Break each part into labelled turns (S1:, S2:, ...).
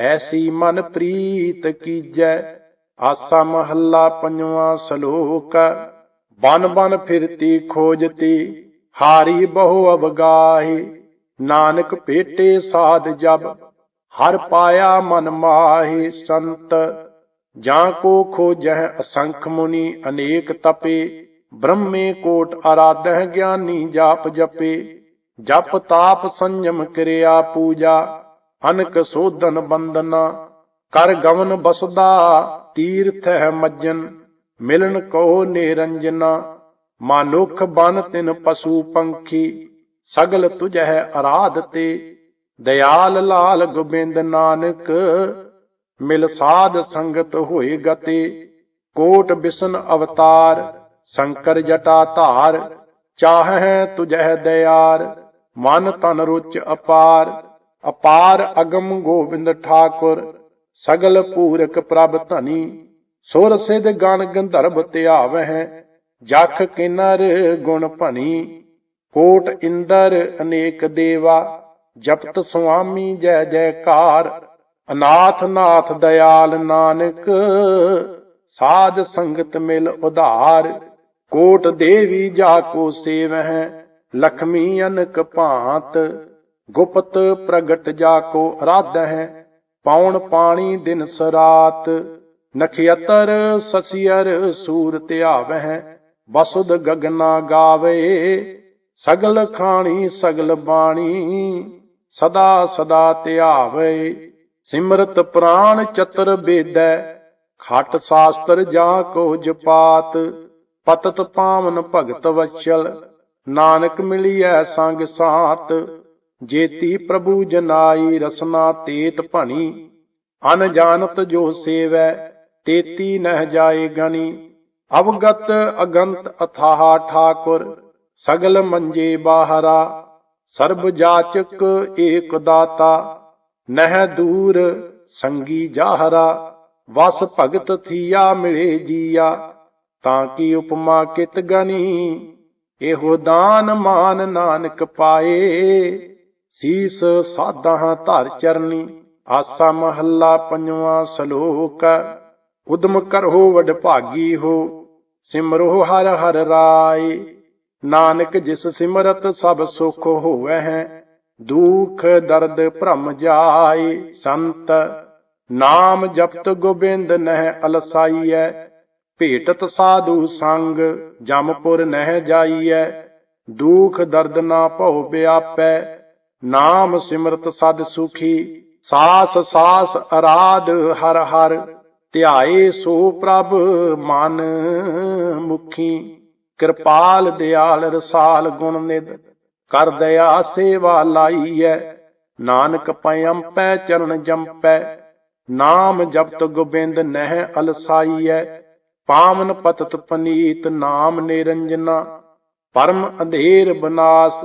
S1: ਐਸੀ ਮਨ ਪ੍ਰੀਤ ਕੀਜੈ, ਆਸਾ ਮਹੱਲਾ ਪੰਜਵਾ ਸ਼ਲੋਕ। ਬਨ ਬਨ ਫਿਰਤੀ, ਖੋਜਤੀ, ਹਾਰੀ ਬਹੁ ਅਵਗਾਹੀ। ਨਾਨਕ ਭੇਟੇ ਸਾਧ ਜਬ, ਹਰ ਪਾਇਆ ਮਨ ਮਾਹੀ ਸੰਤ। ਜਾਂ ਕੋ ਖੋਜਹਿ ਅਸੰਖ ਮੁਨੀ, ਅਨੇਕ ਤਪੇ। ਬ੍ਰਹਮੇ ਕੋਟ ਅਰਾਧਹਿ ਗਿਆਨੀ ਜਾਪ ਜਪੇ। ਜਪ ਤਾਪ ਸੰਜਮ ਕਿਰਿਆ ਪੂਜਾ। ਅਨਕ ਸੋਧਨ ਬੰਦਨਾ ਕਰ ਗਵਨ ਬਸਦਾ, ਤੀਰਥ ਹੈ ਮੱਜਨ, ਮਿਲਨ ਕੋ ਨਿਰੰਜਨਾ ਮਾਨੁਖ ਬਨ ਤਿਨ ਪਸ਼ੂ ਪੰਖੀ, ਸਗਲ ਤੁਝਹਿ ਅਰਾਧ ਤੇ ਦਇਆਲ ਲਾਲ ਗੋਬਿੰਦ ਨਾਨਕ, ਮਿਲ ਸਾਧ ਸੰਗਤ ਹੋਏ ਗਤੇ, ਕੋਟ ਬਿਸ਼ਨ ਅਵਤਾਰ, ਸ਼ੰਕਰ ਜਟਾ ਧਾਰ, ਚਾਹੈ ਤੁਝਹਿ ਦਇਆਰ ਮਨ ਤਨ ਰੁਚ ਅਪਾਰ। ਅਪਾਰ ਅਗਮ ਗੋਬਿੰਦ ਠਾਕੁਰ, ਸਗਲ ਪੂਰਕ ਪ੍ਰਭ ਧਨੀ, ਸੁਰ ਸਿਧ ਗਣ ਗੰਧਰਵ ਧਿਆਵਹਿ ਜਖ ਕਿਨਰ ਗੁਣ ਭਨੀ ਕੋਟ ਇੰਦਰ ਅਨੇਕ ਦੇਵਾ, ਜਪਤ ਸੁਆਮੀ ਜੈ ਜੈਕਾਰ, ਅਨਾਥ ਨਾਥ ਦਇਆਲ ਨਾਨਕ, ਸਾਧ ਸੰਗਤ ਮਿਲ ਉਧਾਰ, ਕੋਟ ਦੇਵੀ ਜਾ ਕੋ ਸੇਵਹਿ, ਲਖਮੀ ਅਨਕ ਭਾਂਤ ਗੁਪਤ ਪ੍ਰਗਟ ਜਾ ਕੋ ਅਰਾਧਹਿ ਪਾਉਣ ਪਾਣੀ ਦਿਨ ਸਰਾਤ। ਨਖਿਅਤਰ ਸਸੀਅਰ ਸੂਰ ਧਿਆਵਹਿ, ਬਸੁਧ ਗਗਨਾ ਗਾਵੇ। ਸਗਲ ਖਾਣੀ, ਸਗਲ ਬਾਣੀ, ਸਦਾ ਸਦਾ ਧਿਆਵੇ। ਸਿਮਰਤ ਪ੍ਰਾਨ ਚਤਰ ਬੇਦੈ, ਖਟ ਸਾਸਤਰ ਜਾਂ ਕੋ ਜਪਾਤ। ਪਤਤ ਪਾਵਨ ਭਗਤ ਵਚਲ, ਨਾਨਕ ਮਿਲਿਐ ਸੰਗ ਸਾਤ। ਜੇਤੀ ਪ੍ਰਭੂ ਜਨਾਈ ਰਸਨਾ ਤੇਤ ਭਣੀ ਅਨ ਜੋ ਸੇਵੈ, ਤੇਤੀ ਨਹਿ ਜਾਏ ਗਣੀ, ਅਵਗਤ ਅਗੰਤ ਅਥਾਹਾ ਠਾਕੁਰ, ਸਗਲ ਮੰਜੇ ਬਾਹਰਾ, ਸਰਬ ਜਾਚਕ ਏਕ ਦਾਤਾ, ਨਹਿ ਦੂਰ ਸੰਗੀ ਜਾਹਰਾ, ਵਸ ਭਗਤ ਥੀਆ ਮਿਲੇ ਜੀਆ, ਤਾਂ ਕੀ ਉਪਮਾ ਕਿਤ ਗਨੀ ਇਹੋ ਦਾਨ ਮਾਨ ਨਾਨਕ ਪਾਏ। ਸੀਸ ਸਾਧਾਂ ਧਰ ਚਰਨੀ, ਆਸਾ ਮਹੱਲਾ ਪੰਜਵਾ ਸ਼ਲੋਕ, ਉਦਮ ਕਰੋ ਵਡ ਭਾਗੀ ਹੋ ਸਿਮਰੋ ਹਰ ਹਰ ਰਾਏ, ਨਾਨਕ ਜਿਸ ਸਿਮਰਤ ਸਭ ਸੁਖ ਹੋਵੈ ਹੈ ਦੁਖ ਦਰਦ ਭ੍ਰਮ ਜਾਏ, ਸੰਤ, ਨਾਮ ਜਪਤ ਗੋਬਿੰਦ ਨਹਿ ਅਲਸਾਈਐ, ਭੇਟਤ ਸਾਧੂ ਸੰਗ ਜਮਪੁਰ ਨਹਿ ਜਾਈਐ, ਦੁਖ ਦਰਦ ਨਾ ਭਉ ਬਿਆਪੈ ਨਾਮ ਸਿਮਰਤ ਸਦ ਸੁਖੀ, ਸਾਸ ਸਾਸ ਅਰਾਧ ਹਰ ਹਰ, ਧਿਆਏ ਸੋ ਪ੍ਰਭ ਮਨ ਮੁਖੀ। ਕਿਰਪਾਲ ਦਿਆਲ ਰਸਾਲ ਗੁਣ ਨਿਦ ਕਰ ਦਇਆ ਸੇਵਾ ਲਾਈਐ। ਨਾਨਕ ਪਇੰਪੈ ਚਰਨ ਜੰਪੈ। ਨਾਮ ਜਪਤ ਗੋਬਿੰਦ ਨਹਿ ਅਲਸਾਈਐ। ਪਾਵਨ ਪਤਤ ਪਨੀਤ ਨਾਮ ਨਿਰੰਜਨਾ। ਪਰਮ ਅੰਧੇਰ ਬਨਾਸ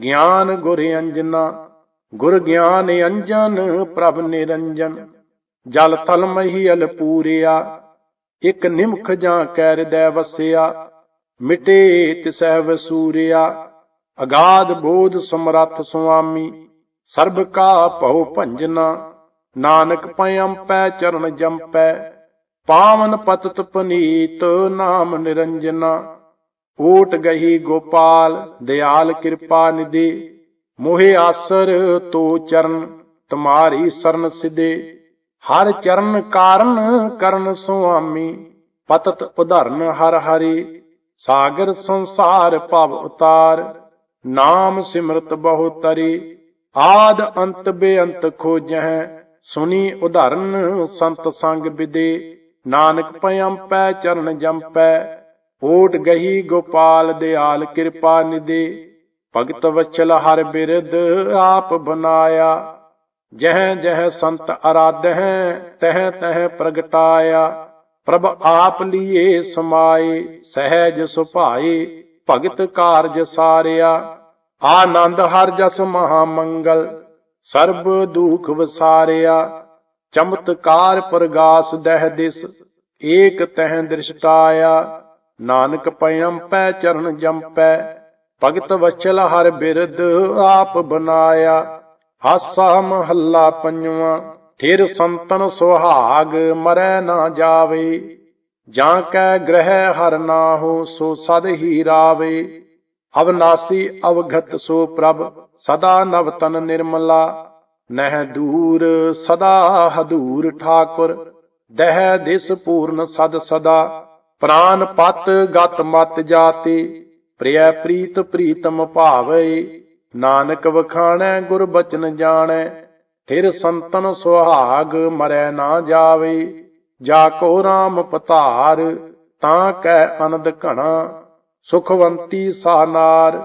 S1: ਗਿਆਨ ਗੁਰ ਅੰਜਨਾ, ਗੁਰ ਗਿਆਨ ਅੰਜਨ, ਪ੍ਰਭ ਨਿਰੰਜਨ। ਜਲ ਥਲ ਮਹੀਲ ਪੂਰਿਆ, ਇਕ ਨਿਮਖ ਜਾਂ ਕੈ ਹਿਰਦੈ ਵਸਿਆ। ਮਿਟੇ ਤਿਸਹਿ ਵਸੂਰਿਆ ਅਗਾਧ ਬੋਧ ਸਮਰੱਥ ਸੁਆਮੀ। ਸਰਬ ਕਾ ਭਉ ਭੰਜਨਾ, ਨਾਨਕ ਪੈ ਚਰਨ ਜੰਪੈ। ਪਾਵਨ ਪਤਤ ਪਨੀਤ, ਨਾਮ ਨਿਰੰਜਨਾ। ਓਟ ਗਹੀ ਗੋਪਾਲ, ਦਿਆਲ ਕਿਰਪਾ ਨਿਦੇ ਮੋਹਿ ਆਸਰ ਤੋ ਚਰਨ, ਤੁਮਾਰੀ ਸਰਨ ਸਿਦੇ ਹਰ ਚਰਨ ਕਾਰਨ ਕਰਨ ਸੁਆਮੀ, ਪਤਤ ਉਧਰਨ ਹਰ ਹਰੀ। ਸਾਗਰ ਸੰਸਾਰ ਭਵ ਉਤਾਰ, ਨਾਮ ਸਿਮਰਤ ਬਹੁ ਤਰੀ। ਆਦ ਅੰਤ ਬੇਅੰਤ ਖੋਜਹਿ, ਸੁਨੀ ਉਧਰਨ ਸੰਤ ਸੰਗ ਬਿਦੇ ਨਾਨਕ ਪਇੰਪੈ ਚਰਨ ਜੰਪੈ ਓਟ ਗਹੀ ਗੋਪਾਲ ਦਿਆਲ ਕਿਰਪਾ ਨਿਦੇ ਭਗਤ ਵਚਲ ਹਰ ਬਿਰਦ ਆਪ ਬਨਾਇਆ। ਜਹ ਜਹ ਸੰਤ ਅਰਾਧਹਿ, ਤਹ ਤਹ ਪ੍ਰਗਟਾਇਆ। ਪ੍ਰਭ ਆਪ ਲੀਏ ਸਮਾਏ, ਸਹਿਜ ਸੁਭਾਏ, ਭਗਤ ਕਾਰਜ ਸਾਰਿਆ। ਆਨੰਦ ਹਰ ਜਸ ਮਹਾ ਮੰਗਲ ਸਰਬ ਦੁਖ ਵਸਾਰਿਆ। ਚਮਤਕਾਰ ਪ੍ਰਗਾਸ ਦਹਿ ਦਿਸ, ਏਕ ਤਹਿ ਦ੍ਰਿਸ਼ਟਾਇਆ। ਨਾਨਕ ਪਇਮ ਪੈ ਚਰਨ ਜੰਪੈ ਭਗਤ ਵਚਲ ਹਰ ਬਿਰਦ ਆਪ ਬਨਾਇਆ। ਹਾਸਾ ਮਹੱਲਾ ਪੰਜਵਾ ਫਿਰ ਸੰਤਨ ਸੁਹਾਗ ਮਰੈ ਨਾ ਜਾਵੇ। ਜਾਂ ਕੈ ਗ੍ਰਹਿ ਹਰ ਨਾ ਹੋ ਸੋ ਸਦ ਹੀ ਰਾਵੇ। ਅਵਨਾਸੀ ਅਵਗਤ ਸੋ ਪ੍ਰਭ, ਸਦਾ ਨਵਤਨ ਨਿਰਮਲਾ। ਨਹਿ ਦੂਰ ਸਦਾ ਹਦੂਰ ਠਾਕੁਰ, ਦਹਿ ਦਿਸ ਪੂਰਨ ਸਦ ਸਦਾ। ਪ੍ਰਾਨ ਪਤ ਗਤ ਮਤ ਜਾਤੀ, ਪ੍ਰਿਯ ਪ੍ਰੀਤ ਪ੍ਰੀਤਮ ਭਾਵੇ, ਨਾਨਕ ਵਖਾਣੈ ਗੁਰ ਬਚਨ ਜਾਣੈ ਫਿਰ ਸੰਤਨ ਸੁਹਾਗ ਮਰੈ ਨਾ ਜਾਵੇ, ਜਾ ਕੋ RAM ਪਤਾਰ, ਤਾਂ ਕੈ ਅਨੰਦ ਘਣਾ, ਸੁਖਵੰਤੀ ਸਾਨਾਰ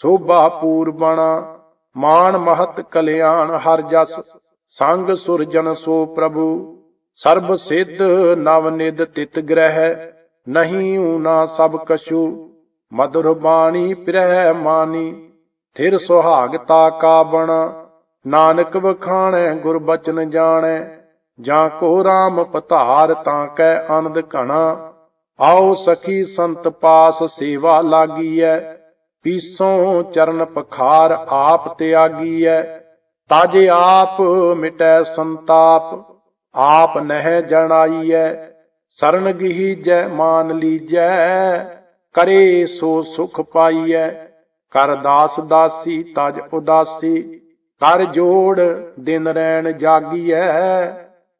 S1: ਸੋਭਾ ਪੂਰਬਣਾ ਮਾਨ ਮਹਤ ਕਲਿਆਣ ਹਰ ਜਸ, ਸੰਗ ਸੁਰਜਨ ਸੋ ਪ੍ਰਭੂ, ਸਰਬ ਸਿੱਧ ਨਵ ਨਿਦ ਤਿਤ ਗ੍ਰਹਿ ਨਹੀਂ ਊਨਾ ਸਭ ਕਛੂ। ਮధుਰ ਬਾਣੀ ਪ੍ਰਹਿ ਮਾਨੀ, ਥਿਰ ਸੁਹਾਗਤਾ ਕਾ ਬਣਾ। ਨਾਨਕ ਵਖਾਣੈ, ਗੁਰ ਬਚਨ ਜਾਣੈ। ਜਾਂ ਕੋ ਰਾਮ ਪਤਾਰ ਤਾਂ ਕੈ ਆਨੰਦ ਘਣਾ। ਆਓ ਸਖੀ ਸੰਤ ਪਾਸ ਸੇਵਾ ਲਾਗੀਐ। ਪੀਸੋਂ ਚਰਨ ਪਖਾਰ ਆਪ ਤਿਆਗੀਐ। ਤਾਜੇ ਆਪ ਮਿਟੈ ਸੰਤਾਪ, ਆਪ ਨਹਿ ਜਣਾਈਐ। ਸਰਨ ਗੀਜੈ ਮਾਨ ਲੀਜੈ, ਕਰੇ ਸੋ ਸੁਖ ਪਾਈਐ, ਕਰ ਦਾਸ ਦਾਸੀ ਤਜ ਉਦਾਸੀ, ਕਰ ਜੋੜ ਦਿਨ ਰੈਣ ਜਾਗੀਐ,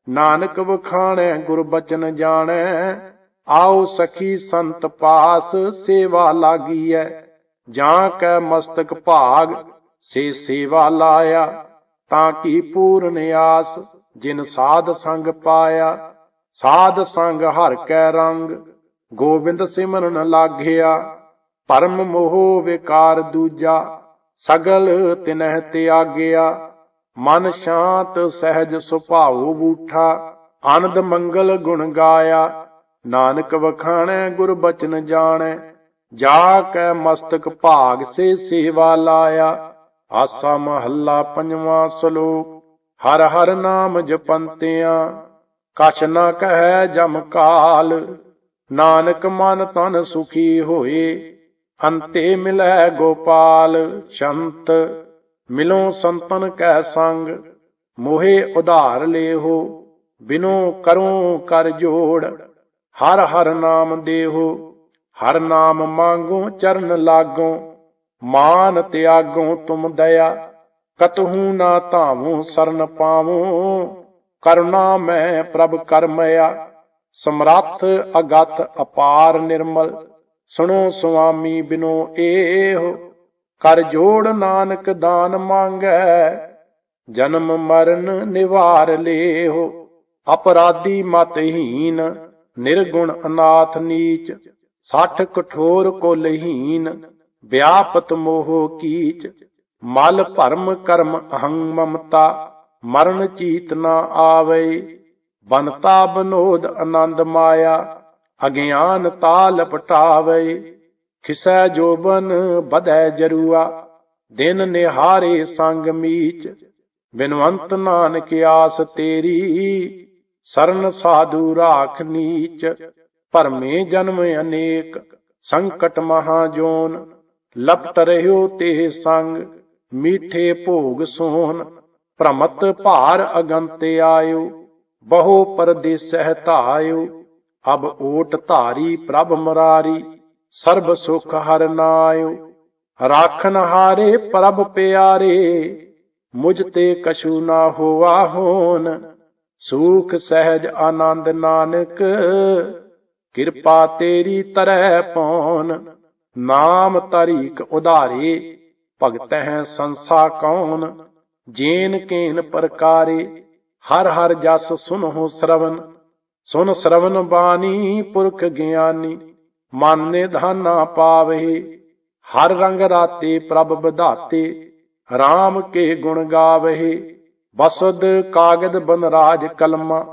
S1: ਨਾਨਕ ਵਖਾਣੈ ਗੁਰ ਬਚਨ ਜਾਣੈ, ਆਓ ਸਖੀ ਸੰਤ ਪਾਸ ਸੇਵਾ ਲਾਗੀਐ, ਜਾਂ ਕੈ ਮਸਤਕ ਭਾਗ ਸੇ ਸੇਵਾ ਲਾਇਆ, ਤਾਂ ਕੀ ਪੂਰਨ ਆਸ ਜਿਨ ਸਾਧ ਸੰਗ ਪਾਇਆ ਸਾਧ ਸੰਗ ਹਰ ਕੈ ਰੰਗ, ਗੋਬਿੰਦ ਸਿਮਰਨ ਲਾਗਿਆ, ਪਰਮ ਮੋਹ ਵਿਕਾਰ ਦੂਜਾ, ਸਗਲ ਤਿਨਹਿ ਤਿਆਗਿਆ, ਮਨ ਸ਼ਾਂਤ ਸਹਿਜ ਸੁਭਾਉ ਬੂਠਾ, ਆਨੰਦ ਮੰਗਲ ਗੁਣ ਗਾਇਆ, ਨਾਨਕ ਵਖਾਣੈ ਗੁਰ ਬਚਨ ਜਾਣੈ, ਜਾ ਕੈ ਮਸਤਕ ਭਾਗ ਸੇ ਸੇਵਾ ਲਾਇਆ, ਆਸਾ ਮਹੱਲਾ ਪੰਜਵਾਂ ਸ਼ਲੋਕ, ਹਰ ਹਰ ਨਾਮ ਜਪੰਤਿਆਂ ਕਛ ਨਾ ਕਹੈ ਜਮ ਕਾਲ, ਨਾਨਕ ਮਨ ਤਨ ਸੁਖੀ ਹੋਏ। ਅੰਤੇ ਮਿਲੈ ਗੋਪਾਲ, ਸ਼ੰਤ, ਮਿਲੋ ਸੰਤਨ ਕੈ ਸੰਗ, ਮੋਹੇ ਉਧਾਰ ਲੇਹੋ, ਬਿਨੋ ਕਰੋ ਕਰ ਜੋੜ। ਹਰ ਹਰ ਨਾਮ ਦੇਹੋ, ਹਰ ਨਾਮ ਮੰਗੋ, ਚਰਨ ਲਾਗੋ। ਮਾਨ ਤਿਆਗੋ ਤੁਮ ਦਇਆ, ਕਤਹੂ ਨਾ ਧਾਵੋ, ਸਰਨ ਪਾਵੋ। ਕਰੁਣਾ ਮੈਂ ਪ੍ਰਭ ਕਰਮਇਆ ਸਮਰੱਥ ਅਗਤ ਅਪਾਰ ਨਿਰਮਲ। ਸੁਣੋ ਸੁਆਮੀ ਬਿਨੋ ਏਹੁ, ਕਰ ਜੋੜ ਨਾਨਕ ਦਾਨ ਮੰਗੈ, ਜਨਮ ਮਰਨ ਨਿਵਾਰ ਲੇਹੁ। ਅਪਰਾਧੀ ਮਤਹੀਨ ਨਿਰਗੁਣ ਅਨਾਥ ਨੀਚ, ਸੱਠ ਕਠੋਰ ਕੋਲਹੀਨ ਵਿਆਪਤ ਮੋਹ ਕੀਚ। ਮਲ ਭਰਮ ਕਰਮ ਅਹੰ ਮਮਤਾ ਮਰਨ ਚੀਤ ਨਾ ਆਵੇ ਬਨਤਾ ਬਨੋਦ ਆਨੰਦ ਮਾਇਆ, ਅਗਿਆਨ ਤਾਲ ਪਟਾਵੇ। ਖਿਸੈ ਜੋਬਨ ਬਧੈ ਜਰੂਆ, ਦਿਨ ਨਿਹਾਰੇ ਸੰਗ ਮੀਚ। ਬਿਨਵੰਤ ਨਾਨਕ ਆਸ ਤੇਰੀ, ਸਰਨ ਸਾਧੂ ਰਾਖ ਨੀਚ। ਭਰਮੇ ਜਨਮ ਅਨੇਕ, ਸੰਕਟ ਮਹਾ ਜੋਨ। ਲਪਟ ਰਹਿਓ ਤੇ ਸੰਗ, ਮੀਠੇ ਭੋਗ ਸੋਨ। ਭ੍ਰਮਤ ਭਾਰ ਅਗੰਤ ਆਇਓ, ਬਹੁ ਪਰਦੇਸਹਿ ਧਾਇਓ ਅਬ ਓਟ ਧਾਰੀ ਪ੍ਰਭ ਮਰਾਰੀ, ਸਰਬ ਸੁਖ ਹਰ ਨਾਇਓ। ਰਾਖਨ ਹਾਰੇ ਪ੍ਰਭ ਪਿਆਰੇ, ਮੁਝ ਤੇ ਕਛੂ ਨਾ ਹੋਆ ਹੋਨ ਸੂਖ ਸਹਿਜ ਆਨੰਦ ਨਾਨਕ, ਕਿਰਪਾ ਤੇਰੀ ਤਰੈ ਪੌਨ ਨਾਮ ਤਰੀਕ ਉਧਾਰੇ ਭਗਤ ਹੈ ਸੰਸਾ ਕੌਣ? ਜੇਨ ਕੇਨ ਪ੍ਰਕਾਰੇ, ਹਰ ਹਰ ਜਸ ਸੁਨਹੁ ਸ਼ਰਵਨ, ਸੁਨ ਸ਼ਰਵਨ ਬਾਣੀ ਪੁਰਖ ਗਿਆਨੀ, ਮਨ ਨਿਧਾਨਾ ਪਾਵੇ, ਹਰ ਰੰਗ ਰਾਤੇ ਪ੍ਰਭ ਵਿਧਾਤੇ RAM ਕੇ ਗੁਣ ਗਾਵੇ, ਬਸੁਦ ਕਾਗਦ ਬਨ ਰਾਜ ਕਲਮਾ,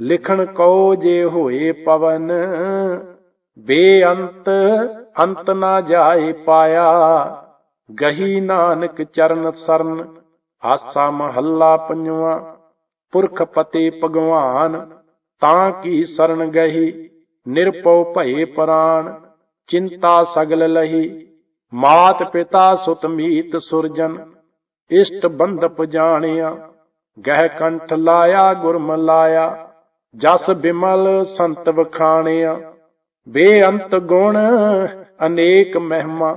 S1: ਲਿਖਣ ਕੋ ਜੇ ਹੋਏ ਪਵਨ, ਬੇਅੰਤ ਅੰਤ ਨਾ ਜਾਏ ਪਾਇਆ, ਗਹੀ ਨਾਨਕ ਚਰਨ ਸਰਨ ਆਸਾ ਮਹੱਲਾ ਪੰਜਵਾ, ਪੁਰਖ ਪਤੇ ਭਗਵਾਨ, ਤਾਂ ਕੀ ਸਰਨ ਗਹੀ, ਨਿਰਪਉ ਭਏ ਪ੍ਰਾਨ, ਚਿੰਤਾ ਸਗਲ ਲਹੀ, ਮਾਤ ਪਿਤਾ ਸੁਤ ਮੀਤ ਸੁਰਜਨ, ਇਸ਼ਟ ਬੰਧਪ ਜਾਣਿਆ, ਗਹਿ ਕੰਠ ਲਾਇਆ, ਗੁਰਮ ਲਾਇਆ, ਜਸ ਬਿਮਲ ਸੰਤ ਵਖਾਣਿਆ, ਬੇਅੰਤ ਗੁਣ ਅਨੇਕ ਮਹਿਮਾ,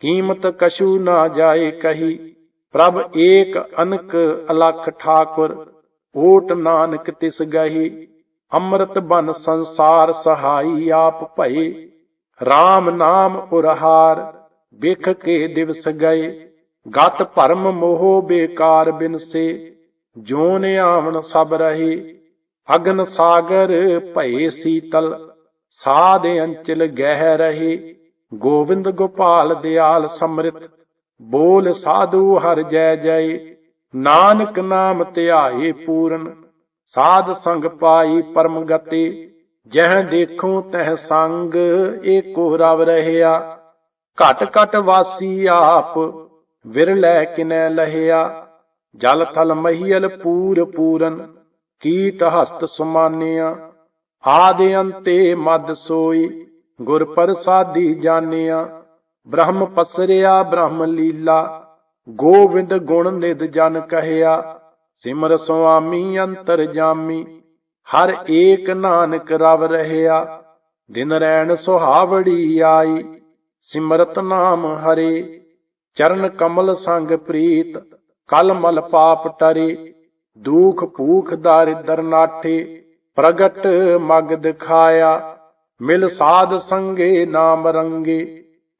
S1: ਕੀਮਤ ਕਸ਼ੂ ਨਾ ਜਾਏ ਕਹੀ ਪ੍ਰਭ ਏਕ ਅਨਕ ਅਲਖ ਠਾਕੁਰ ਓਟ ਨਾਨਕ ਤਿਸ ਗਹੀ, ਅੰਮ੍ਰਿਤ ਬਨ ਸੰਸਾਰ ਸਹਾਈ ਆਪ ਭਏ RAM ਨਾਮ ਉਰਹਾਰ ਬਿਖ ਕੇ ਦਿਵਸ ਗਏ, ਗਤ ਭਰਮ ਮੋਹ ਬੇਕਾਰ ਬਿਨਸੇ, ਜੋਨ ਆਵਣ ਸਭ ਰਹੇ, ਅਗਨ ਸਾਗਰ ਭਏ ਸੀਤਲ, ਸਾਧ ਅੰਚਲ ਗਹਿ ਰਹੇ ਗੋਬਿੰਦ ਗੋਪਾਲ ਦਿਆਲ ਸਮ੍ਰਿਤ ਬੋਲ ਸਾਧੂ ਹਰ ਜੈ ਜੈ, ਨਾਨਕ ਨਾਮ ਧਿਆਏ ਪੂਰਨ, ਸਾਧ ਸੰਗ ਪਾਈ ਪਰਮ ਗਤੀ, ਜਹ ਦੇਖੂ ਤਹ ਸੰਗ, ਏਕੋ ਰਵ ਰਹਿਆ। ਘਟ ਘਟ ਵਾਸੀ ਆਪ ਵਿਰਲੇ ਕਿਨੈ ਲਹਿਆ। ਜਲ ਥਲ ਮਹੀਲ ਪੂਰ ਪੂਰਨ, ਕੀਟ ਹਸਤ ਸਮਾਨਿਆ। ਆਦਿ ਅੰਤੇ ਮਦ ਸੋਈ, ਗੁਰ ਪ੍ਰਸਾਦੀ ਜਾਣਿਆ। ਬ੍ਰਹਮ ਪਸਰਿਆ, ਬ੍ਰਹਮ ਲੀਲਾ, ਗੋਵਿੰਦ ਗੁਣ ਨਿਦ ਜਨ ਕਹਿਆ, ਸਿਮਰ ਸੁਆਮੀ, ਅੰਤਰ ਜਾਮੀ, ਹਰ ਏਕ ਨਾਨਕ ਰਵ ਰਹਿਆ, ਦਿਨ ਰੈਣ ਸੁਹਾਵੜੀ ਆਈ, ਸਿਮਰਤ ਨਾਮ ਹਰੇ, ਚਰਨ ਕਮਲ ਸੰਗ ਪ੍ਰੀਤ, ਕਲ ਮਲ ਪਾਪ ਟਰੇ, ਦੁਖ ਭੂਖ ਦਾਰਿਦਰ ਨਾਠੇ, ਪ੍ਰਗਟ ਮਗ ਦਿਖਾਇਆ ਮਿਲ ਸਾਧ ਸੰਗੇ ਨਾਮ ਰੰਗੇ।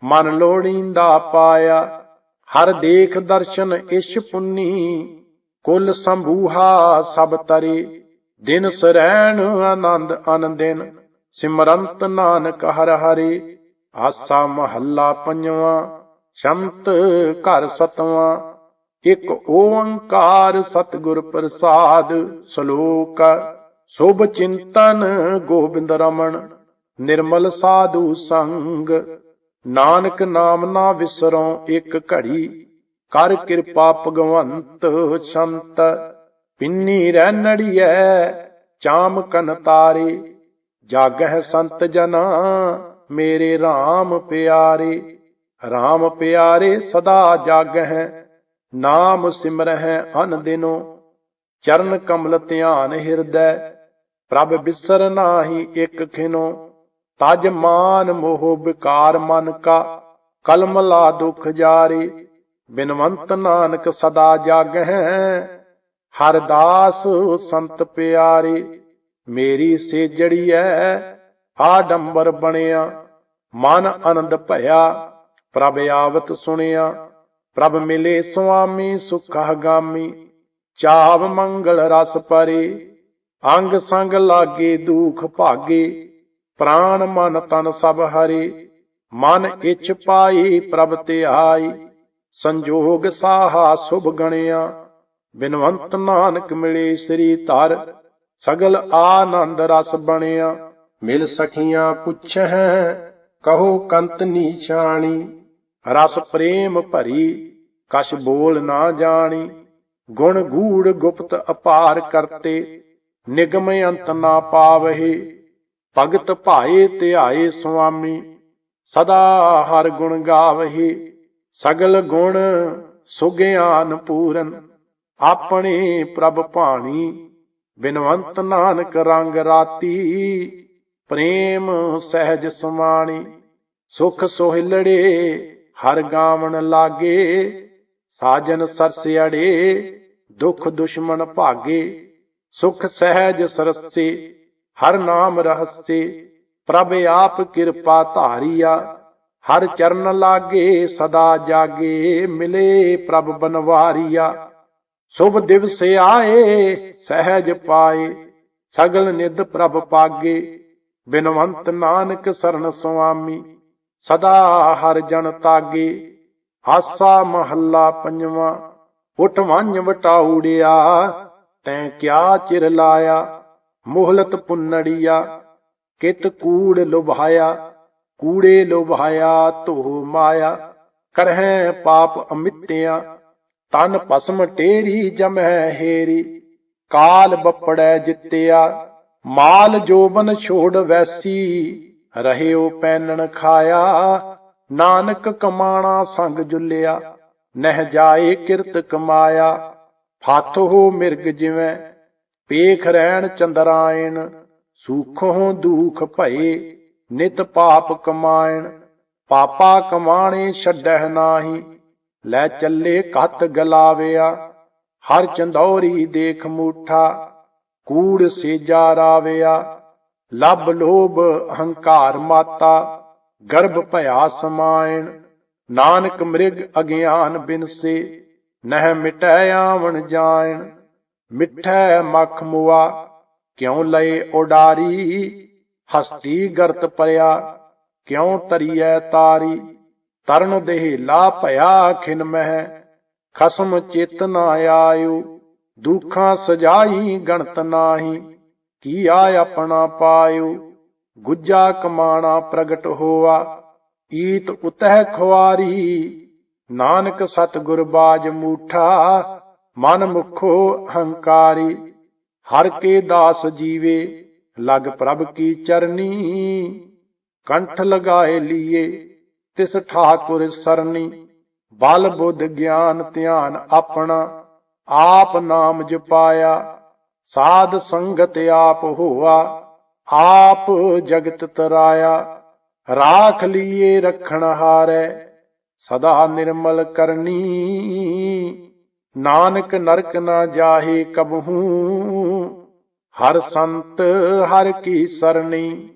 S1: ਮਨ ਲੋੜੀਂਦਾ ਪਾਇਆ। ਹਰ ਦੇਖ ਦਰਸ਼ਨ ਇਸ਼ ਪੁੰਨੀ, ਕੁਲ ਸੰਭੂਹਾ ਸਭ ਤਰੇ। ਦਿਨ ਸਰੈਣ ਆਨੰਦ ਅਨੰਦਿਨ, ਸਿਮਰੰਤ ਨਾਨਕ ਹਰ ਹਰੇ। ਆਸਾ ਮਹੱਲਾ ਪੰਜਵਾਂ, ਸ਼ੰਤ ਘਰ ਸਤਵਾਂ। ਇਕ ਓੰਕਾਰ ਸਤਿਗੁਰ ਪ੍ਰਸਾਦ ਸ਼ਲੋਕ, ਸੁਭ ਚਿੰਤਨ ਗੋਬਿੰਦ ਰਮਣ। ਨਿਰਮਲ ਸਾਧੂ ਸੰਗ ਨਾਨਕ ਨਾਮ ਨਾ ਵਿਸਰੋ ਇੱਕ ਘੜੀ, ਕਰ ਕਿਰਪਾ ਭਗਵੰਤ ਸੰਤ। ਪਿੰਨੀ ਰਹਿ ਨੜੀਐ, ਚਾਮ ਕਨ ਤਾਰੇ, ਜਾਗਹਿ ਸੰਤ ਜਨਾ, ਮੇਰੇ RAM ਪਿਆਰੇ। RAM ਪਿਆਰੇ ਸਦਾ ਜਾਗਹਿ, ਨਾਮ ਸਿਮਰਹਿ ਅਨ ਦਿਨੋ। ਚਰਨ ਕਮਲ ਧਿਆਨ ਹਿਰਦੈ, ਪ੍ਰਭ ਬਿਸਰ ਨਾਹੀ ਇੱਕ ਖਿਨੋ। ਤਜ ਮਾਨ ਮੋਹ ਵਿਕਾਰ ਮਨ ਕਾ, ਕਲਮ ਲਾ ਦੁਖ ਜਾਰੇ, ਬਿਨਵੰਤ ਨਾਨਕ ਸਦਾ ਜਾਗਹਿ, ਹਰ ਦਾਸ ਸੰਤ ਪਿਆਰੇ, ਮੇਰੀ ਸੇਜੜੀਐ ਆਡੰਬਰ ਬਣਿਆ, ਮਨ ਆਨੰਦ ਭਇਆ, ਪ੍ਰਭ ਆਵਤ ਸੁਣਿਆ, ਪ੍ਰਭ ਮਿਲੇ ਸੁਆਮੀ ਸੁਖਾ ਗਾਮੀ ਚਾਵ ਮੰਗਲ ਰਸ ਪਰੇ, ਅੰਗ ਸੰਗ ਲਾਗੇ ਦੁਖ ਭਾਗੇ ਪ੍ਰਾਣ ਮਨ ਤਨ ਸਭ ਹਰੇ, ਮਨ ਇਛ ਪਾਈ ਪ੍ਰਭ ਤੇ ਆਈ। ਸੰਜੋਗ ਸਾਹਾ ਸੁਭ ਗਣਿਆ, ਬਿਨਵੰਤ ਨਾਨਕ ਮਿਲੇ ਸ੍ਰੀ ਧਰ। ਸਗਲ ਆਨੰਦ ਰਸ ਬਣਿਆ, ਮਿਲ ਸਖੀਆਂ ਪੁੱਛਹਿ, ਕਹੋ ਕੰਤ ਨੀਚਾਣੀ। ਰਸ ਪ੍ਰੇਮ ਭਰੀ, ਕਛ ਬੋਲ ਨਾ ਜਾਣੀ। ਗੁਣ ਗੂੜ ਗੁਪਤ ਅਪਾਰ ਕਰਤੇ, ਨਿਗਮ ਅੰਤ ਨਾ ਪਾਵਹਿ। ਭਗਤ ਭਾਏ ਧਿਆਏ ਸੁਆਮੀ, ਸਦਾ ਹਰ ਗੁਣ ਗਾਵਹਿ, ਸਗਲ ਗੁਣ ਸੁਗਿਆਨ ਪੂਰਨ। ਆਪਣੇ ਪ੍ਰਭ ਭਾਣੀ, ਬਿਨਵੰਤ ਨਾਨਕ ਰੰਗ ਰਾਤੀ, ਪ੍ਰੇਮ ਸਹਿਜ ਸਮਾਣੀ, ਸੁਖ ਸੋਹਿਲੜੇ ਹਰ ਗਾਵਣ ਲਾਗੇ, ਸਾਜਨ ਸਰਸਿਆੜੇ, ਦੁਖ ਦੁਸ਼ਮਣ ਭਾਗੇ, ਸੁਖ ਸਹਿਜ ਸਰਸੇ ਹਰ ਨਾਮ ਰਹਸੇ, ਪ੍ਰਭ ਆਪ ਕਿਰਪਾ ਧਾਰੀਆ। ਹਰ ਚਰਨ ਲਾਗੇ ਸਦਾ ਜਾਗੇ, ਮਿਲੇ ਪ੍ਰਭ ਬਨਵਾਰੀਆ। ਸੁਭ ਦਿਵਸ ਆਏ ਸਹਿਜ ਪਾਏ, ਸਗਲ ਨਿਦ ਪ੍ਰਭ ਪਾਗੇ। ਬਿਨਵੰਤ ਨਾਨਕ ਸਰਨ ਸੁਆਮੀ, ਸਦਾ ਹਰ ਜਨ ਤਾਗੇ। ਆਸਾ ਮਹੱਲਾ ਪੰਜਵਾਂ, ਉਠ ਵੰਝ ਵਟਾਉੜਿਆ ਤੈਂ ਕਿਆ ਚਿਰ ਲਾਇਆ। ਮੋਹਲਤ ਪੁੰਨੜੀਆ, ਕਿਤ ਕੂੜ ਲੁਭਾਇਆ, ਕੂੜੇ ਲੁਭਾਇਆ ਧੋ ਮਾਇਆ, ਕਰਹਿ ਪਾਪ ਅਮਿੱਤਿਆ, ਤਨ ਭਸਮ ਟੇਰੀ ਜਮੈ ਹੇਰੀ, ਕਾਲ ਬੱਪੜੈ ਜਿੱਤਿਆ, ਮਾਲ ਜੋਬਨ ਛੋੜ ਵੈਸੀ, ਰਹਿਓ ਪੈਨਣ ਖਾਇਆ, ਨਾਨਕ ਕਮਾਣਾ ਸੰਗ ਜੁਲਿਆ, ਨਹਿ ਜਾਏ ਕਿਰਤ ਕਮਾਇਆ, ਫਾਥੋ ਮਿਰਗ ਜਿਵੇਂ ਪੇਖ ਰਹਿਣ ਚੰਦਰਾਇਣ, ਸੂਖੋਂ ਦੁਖ ਭਏ, ਨਿਤ ਪਾਪ ਕਮਾਇਣ। ਪਾਪਾ ਕਮਾਣੇ ਛੱਡਹਿ ਨਾਹੀ, ਲੈ ਚੱਲੇ ਕਤ ਗਲਾਵਿਆ। ਹਰ ਚੰਦੌਰੀ ਦੇਖ ਮੂਠਾ, ਕੂੜ ਸੇਜਾ ਰਾਵਿਆ। ਲਬ ਲੋਭ ਹੰਕਾਰ ਮਾਤਾ, ਗਰਭ ਭਇਆ ਸਮਾਇਣ। ਨਾਨਕ ਮ੍ਰਿਗ ਅਗਿਆਨ ਬਿਨਸੇ, ਨਹਿ ਮਿਟੈ ਆਵਣ ਜਾਇਣ। ਮਿੱਠੈ ਮਖ ਮੁਆ, ਕਿਉ ਲਏ ਉਡਾਰੀ? ਹਸਤੀ ਗਰਤ ਪਰਿਆ, ਕਿਉ ਤਰੀਐ ਤਾਰੀ? ਤਰਨ ਦੇਹ ਲਾ ਭਇਆ ਖਿਨ ਮਹਿ, ਖਸਮ ਚਿਤ ਨਾ ਆਇਓ। ਦੁਖਾਂ ਸਜਾਈ ਗਣਤ ਨਾਹੀ ਕੀਆ ਆਪਣਾ ਪਾਇਓ? ਗੁੱਜਾ ਕਮਾਣਾ ਪ੍ਰਗਟ ਹੋਆ, ਈਤ ਉਤਹਿ ਖੁਆਰੀ। ਨਾਨਕ ਸਤਿਗੁਰ ਬਾਜ ਮੂਠਾ ਮਨ ਮੁਖੋ ਹੰਕਾਰੀ, ਹਰ ਕੇ ਦਾਸ ਜੀਵੇ, ਲਗ ਪ੍ਰਭ ਕੀ ਚਰਨੀ? ਕੰਠ ਲਗਾਏ ਲੀਏ, ਤਿਸ ਠਾਕੁਰ ਸਰਨੀ। ਬਲ ਬੁੱਧ ਗਿਆਨ ਧਿਆਨ ਆਪਣਾ, ਆਪ ਨਾਮ ਜਪਾਇਆ। ਸਾਧ ਸੰਗਤ ਆਪ ਹੋਆ, ਆਪ ਜਗਤ ਤਰਾਇਆ। ਰਾਖ ਲੀਏ ਰਖਣ ਹਾਰੈ, ਸਦਾ ਨਿਰਮਲ ਕਰਨੀ। ਨਾਨਕ ਨਰਕ ਨਾ ਜਾਹੇ ਕਬਹੂ ਹਰ ਸੰਤ ਹਰ ਕੀ ਸਰਣੀ।